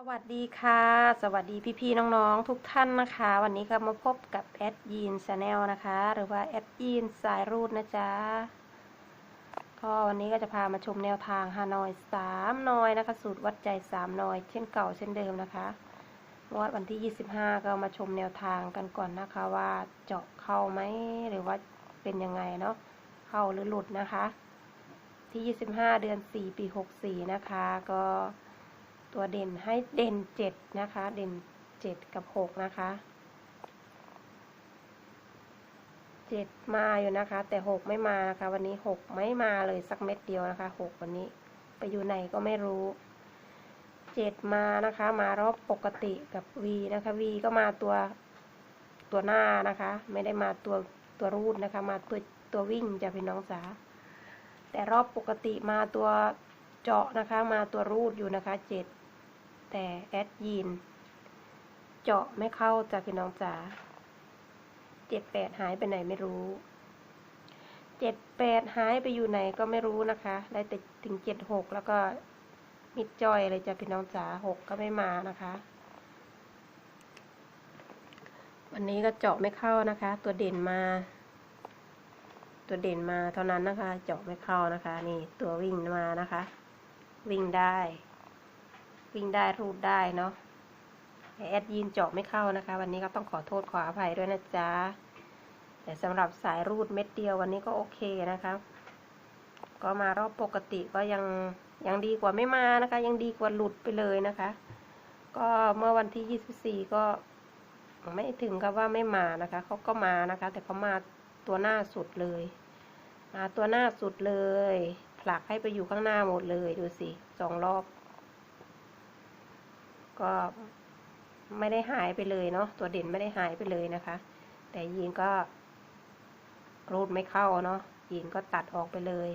สวัสดีค่ะ สวัสดีพี่ๆน้องๆทุกท่านนะคะ วันนี้ก็มาพบกับแอดยีนชาแนลนะคะ หรือว่าแอดยีนสายรูดนะจ๊ะก็วันนี้ก็จะพามาชมแนวทางฮานอยสามนอยนะคะ สูตรวัดใจสามนอย เช่นเก่าเช่นเดิมนะคะงวดวันที่25ก็มาชมแนวทางกันก่อนนะคะ ว่าเจาะเข้าไหมหรือว่าเป็นยังไงเนาะเข้าหรือหลุดนะคะ ที่25เดือน4ปี64นะคะ ก็ ตัวเด่นให้เด่น7นะคะ เด่น7กับ6นะคะ7มาอยู่นะคะ แต่6ไม่มานะคะวันนี้6ไม่มาเลยสักเม็ดเดียวนะคะ6วันนี้ไปอยู่ไหนก็ไม่รู้7มานะคะ มารอบปกติกับ V นะคะ V ก็มาตัวตัวหน้านะคะ ไม่ได้มาตัวตัวรูดนะคะ มาตัวตัววิ่งจะพี่น้องจ๋าแต่รอบปกติมาตัวเจาะนะคะ มาตัวรูดอยู่นะคะเจ็ด แต่แอดยีน เจาะไม่เข้าจากพี่น้องจ๋าเจ็ดแปดหายไปไหนไม่รู้เจ็ดแปดหายไปอยู่ไหนก็ไม่รู้นะคะ ได้แต่ถึงเจ็ดหกแล้วก็มิดจอยเลยจ้ะพี่น้องจ๋าหกก็ไม่มานะคะ วันนี้ก็เจาะไม่เข้านะคะ ตัวเด่นมา ตัวเด่นมาเท่านั้นนะคะ เจาะไม่เข้านะคะ นี่ตัววิ่งมานะคะ วิ่งได้ วิ่งได้รูดได้เนาะแอดยีนเจาะไม่เข้านะคะ วันนี้ก็ต้องขอโทษขออภัยด้วยนะจ๊ะแต่สำหรับสายรูดเม็ดเดียววันนี้ก็โอเคนะคะ ก็มารอบปกติก็ยังยังดีกว่าไม่มานะคะ ยังดีกว่าหลุดไปเลยนะคะ ก็เมื่อวันที่ 24 ก็ไม่ถึงกับว่าไม่มานะคะเขาก็มานะคะ แต่เขามาตัวหน้าสุดเลย มาตัวหน้าสุดเลยผลักให้ไปอยู่ข้างหน้าหมดเลยดูสิสองรอบ ก็ไม่ได้หายไปเลยเนาะตัวเด่นไม่ได้หายไปเลยนะคะ แต่ยีนก็รูดไม่เข้าเนาะยีนก็ตัดออกไปเลย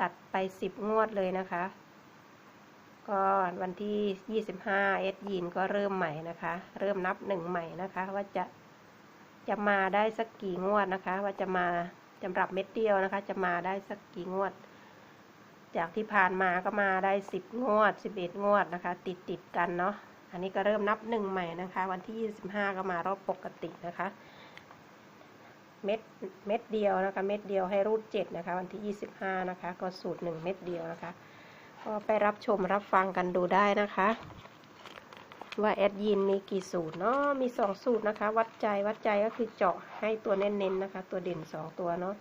ตัดไปสิบงวดเลยนะคะ ก็วันที่ยี่สิบห้าเอสยีนก็เริ่มใหม่นะคะ เริ่มนับหนึ่งใหม่นะคะ ว่าจะจะมาได้สักกี่งวดนะคะ ว่าจะมาสำหรับเม็ดเดียวนะคะ จะมาได้สักกี่งวด จากที่ผ่านมาก็มาได้สิบงวดสิบเอ็ดงวดนะคะ ติดติดกันเนาะอันนี้ก็เริ่มนับหนึ่งใหม่นะคะ วันที่ยี่สิบห้าก็มารอบปกตินะคะ เม็ดเม็ดเดียวนะคะ เม็ดเดียวให้รูดเจ็ดนะคะ วันที่ยี่สิบห้านะคะ ก็สูตรหนึ่งเม็ดเดียวนะคะ ก็ไปรับชมรับฟังกันดูได้นะคะ ว่าแอดยินมีกี่สูตรเนาะมีสองสูตรนะคะ วัดใจวัดใจก็คือเจาะให้ตัวเน้นๆนะคะ ตัวเด่นสองตัวเนาะ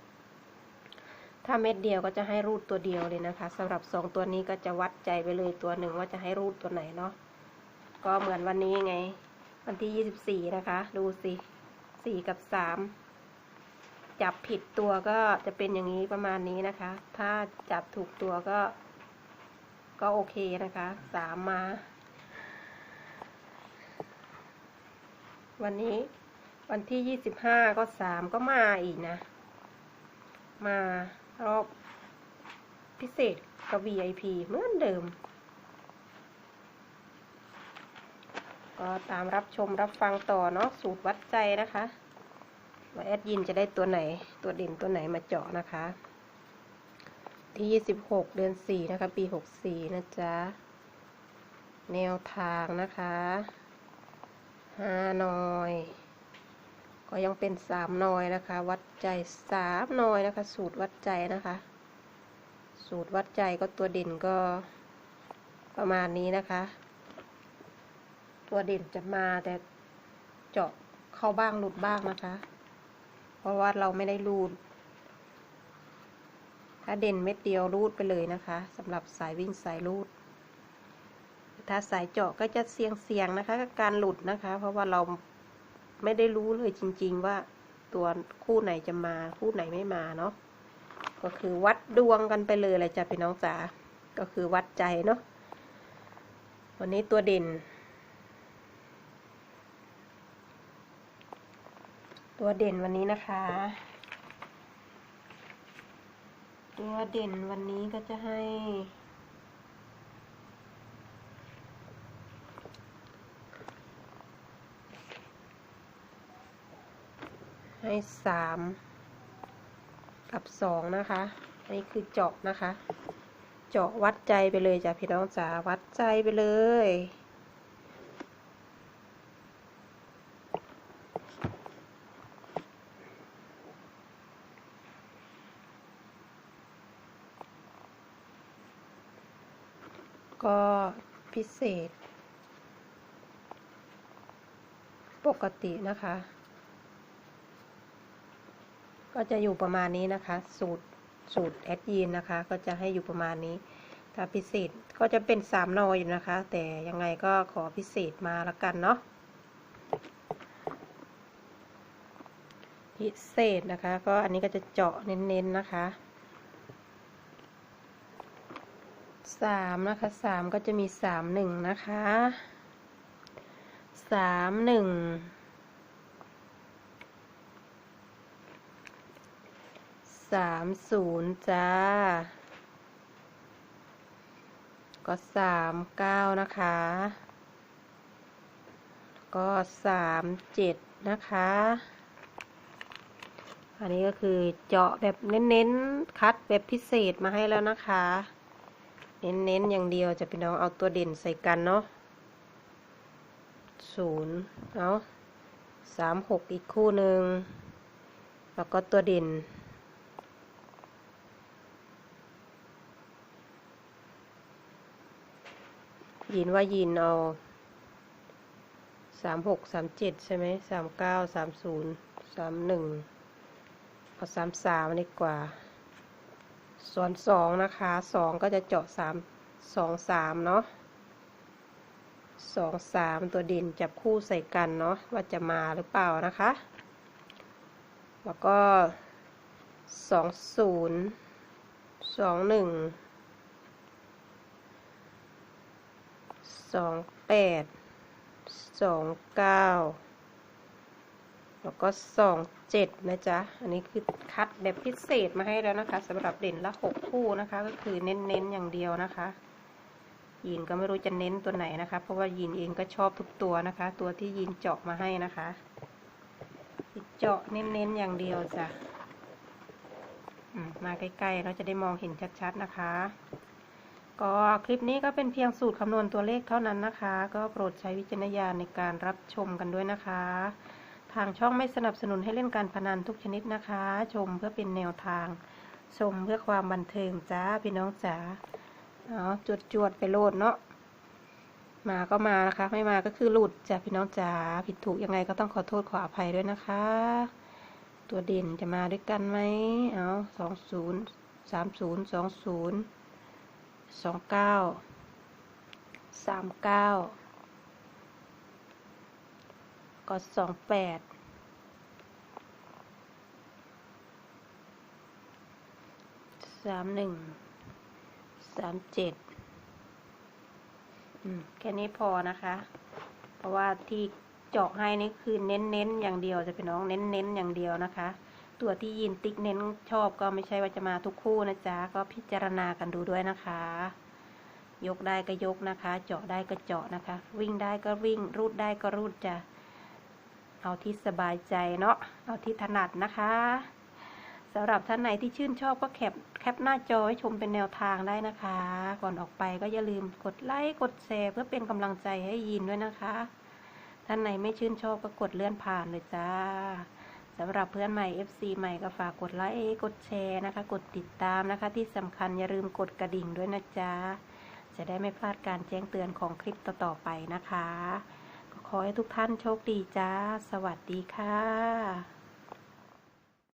ถ้าเม็ดเดียวก็จะให้รูดตัวเดียวเลยนะคะสำหรับสองตัวนี้ก็จะวัดใจไปเลยตัวหนึ่งว่าจะให้รูดตัวไหนเนาะก็เหมือนวันนี้ไง วันที่ยี่สิบสี่นะคะ ดูสิสี่กับสามจับผิดตัวก็จะเป็นอย่างนี้ประมาณนี้นะคะ ถ้าจับถูกตัวก็ ก็โอเคนะคะสามมา วันนี้วันที่ยี่สิบห้าก็สามก็มาอีกนะ มา รอบพิเศษกับ VIP เหมือนเดิม ก็ตามรับชมรับฟังต่อเนาะสูตรวัดใจนะคะว่าแอดยินจะได้ตัวไหนตัวเด่นตัวไหนมาเจาะนะคะ ที่ 26 เดือน 4 นะคะ ปี 64 นะจ๊ะ แนวทางนะคะห้านอย ก็ยังเป็นสามนอยนะคะ วัดใจสามนอยนะคะ สูตรวัดใจนะคะ สูตรวัดใจก็ตัวเด่นก็ประมาณนี้นะคะ ตัวเด่นจะมาแต่เจาะเข้าบ้างหลุดบ้างนะคะ เพราะว่าเราไม่ได้รูด ถ้าเด่นเม็ดเดียวรูดไปเลยนะคะสำหรับสายวิ่งสายรูด ถ้าสายเจาะก็จะเสี่ยงเสี่ยงนะคะกับการหลุดนะคะ เพราะว่าเรา ไม่ได้รู้เลยจริง ๆ ว่าตัวคู่ไหนจะมา คู่ไหนไม่มาเนาะก็คือวัดดวงกันไปเลยเลยจ้ะพี่น้องจ๋าก็คือวัดใจเนาะวันนี้ตัวเด่น ตัวเด่นวันนี้นะคะ ตัวเด่นวันนี้ก็จะให้ ให้สามกับสองนะคะ อันนี้คือเจาะนะคะ เจาะวัดใจไปเลยจ้ะพี่น้องจ๋าวัดใจไปเลยก็พิเศษ ปกตินะคะ ก็จะอยู่ประมาณนี้นะคะ สูตรสูตรแอดยีนนะคะ ก็จะให้อยู่ประมาณนี้ ถ้าพิเศษก็จะเป็นสามนออยู่นะคะ แต่ยังไงก็ขอพิเศษมาละกันเนาะพิเศษนะคะ ก็อันนี้ก็จะเจาะเน้นๆนะคะสามนะคะสามก็จะมีสามหนึ่งนะคะสามหนึ่ง สามศูนย์จ้า ก็สามเก้านะคะ ก็สามเจ็ดนะคะ อันนี้ก็คือเจาะแบบเน้นๆ คัดแบบพิเศษมาให้แล้วนะคะ เน้นๆ อย่างเดียวจะพี่น้องเอาตัวเด่นใส่กันเนาะศูนย์เอาสามหกอีกคู่หนึ่ง แล้วก็ตัวเด่น ยินว่ายินเอาสามหกสามเจ็ดใช่ไหมสามเก้าสามศูนย์สามหนึ่งเอาสามสามดีกว่า ส่วนสองนะคะสองก็จะเจาะสามสองสามเนาะสองสามตัวดินจับคู่ใส่กันเนาะว่าจะมาหรือเปล่านะคะ แล้วก็สองศูนย์สองหนึ่ง สองแปดสองเก้าแล้วก็สองเจ็ดนะจ๊ะ อันนี้คือคัดแบบพิเศษมาให้แล้วนะคะสำหรับเด่นละหกคู่นะคะ ก็คือเน้นๆอย่างเดียวนะคะยินก็ไม่รู้จะเน้นตัวไหนนะคะ เพราะว่ายินเองก็ชอบทุกตัวนะคะ ตัวที่ยินเจาะมาให้นะคะเจาะเน้นๆอย่างเดียวจ้ะมาใกล้ๆเราจะได้มองเห็นชัดๆนะคะ ก็คลิปนี้ก็เป็นเพียงสูตรคำนวณตัวเลขเท่านั้นนะคะ ก็โปรดใช้วิจารณญาณในการรับชมกันด้วยนะคะ ทางช่องไม่สนับสนุนให้เล่นการพนันทุกชนิดนะคะ ชมเพื่อเป็นแนวทาง ชมเพื่อความบันเทิงจ้าพี่น้องจ๋าเอาจวดจวดไปโลดเนาะมาก็มานะคะ ไม่มาก็คือหลุดจ้ะพี่น้องจ๋าผิดถูกยังไงก็ต้องขอโทษขออภัยด้วยนะคะ ตัวเด่นจะมาด้วยกันไหมเอาสองศูนย์สามศูนย์สองศูนย์ สองเก้าสามเก้าก็สองแปดสามหนึ่งสามเจ็ดแค่นี้พอนะคะ เพราะว่าที่เจาะให้นี่คือเน้นๆอย่างเดียวจะเป็นน้องเน้นๆอย่างเดียวนะคะ ตัวที่ยินติ๊กเน้นชอบก็ไม่ใช่ว่าจะมาทุกคู่นะจ๊ะ ก็พิจารณากันดูด้วยนะคะ ยกได้ก็ยกนะคะ เจาะได้ก็เจาะนะคะ วิ่งได้ก็วิ่ง รูดได้ก็รูดจะเอาที่สบายใจเนาะ เอาที่ถนัดนะคะสำหรับท่านไหนที่ชื่นชอบก็แคปแคปหน้าจอให้ชมเป็นแนวทางได้นะคะ ก่อนออกไปก็อย่าลืมกดไลค์กดแชร์เพื่อเป็นกำลังใจให้ยินด้วยนะคะ ท่านไหนไม่ชื่นชอบก็กดเลื่อนผ่านเลยจ้า สำหรับเพื่อนใหม่ FC ใหม่ก็ฝากกดไลค์กดแชร์นะคะ กดติดตามนะคะ ที่สำคัญอย่าลืมกดกระดิ่งด้วยนะจ๊ะ จะได้ไม่พลาดการแจ้งเตือนของคลิปต่อๆไปนะคะขอให้ทุกท่านโชคดีจ้า สวัสดีค่ะ